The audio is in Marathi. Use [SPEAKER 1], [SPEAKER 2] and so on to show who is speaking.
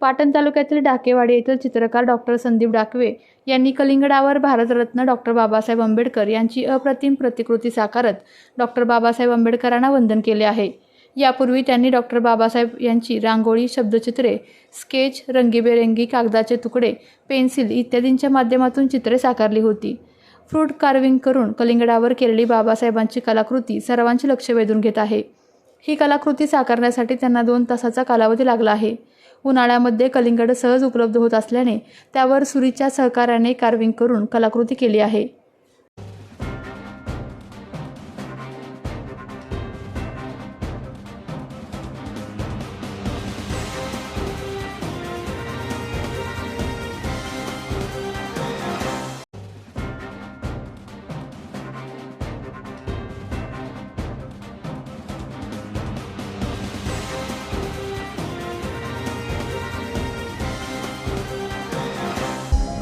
[SPEAKER 1] पाटण तालुक्यातील डाकेवाडी येथील चित्रकार डॉक्टर संदीप डाकवे यांनी कलिंगडावर भारतरत्न डॉक्टर बाबासाहेब आंबेडकर यांची अप्रतिम प्रतिकृती साकारत डॉक्टर बाबासाहेब आंबेडकरांना वंदन केले आहे. यापूर्वी त्यांनी डॉक्टर बाबासाहेब यांची रांगोळी शब्दचित्रे स्केच रंगीबेरंगी कागदाचे तुकडे पेन्सिल इत्यादींच्या माध्यमातून चित्रे साकारली होती. फ्रूट कार्विंग करून कलिंगडावर केलेली बाबासाहेबांची कलाकृती सर्वांचे लक्ष वेधून घेत आहे. ही कलाकृती साकारण्यासाठी त्यांना दोन तासाचा कालावधी लागला आहे. उन्हाळ्यामध्ये कलिंगड सहज उपलब्ध होत असल्याने त्यावर सुरीच्या सहकार्याने कार्विंग करून कलाकृती केली आहे.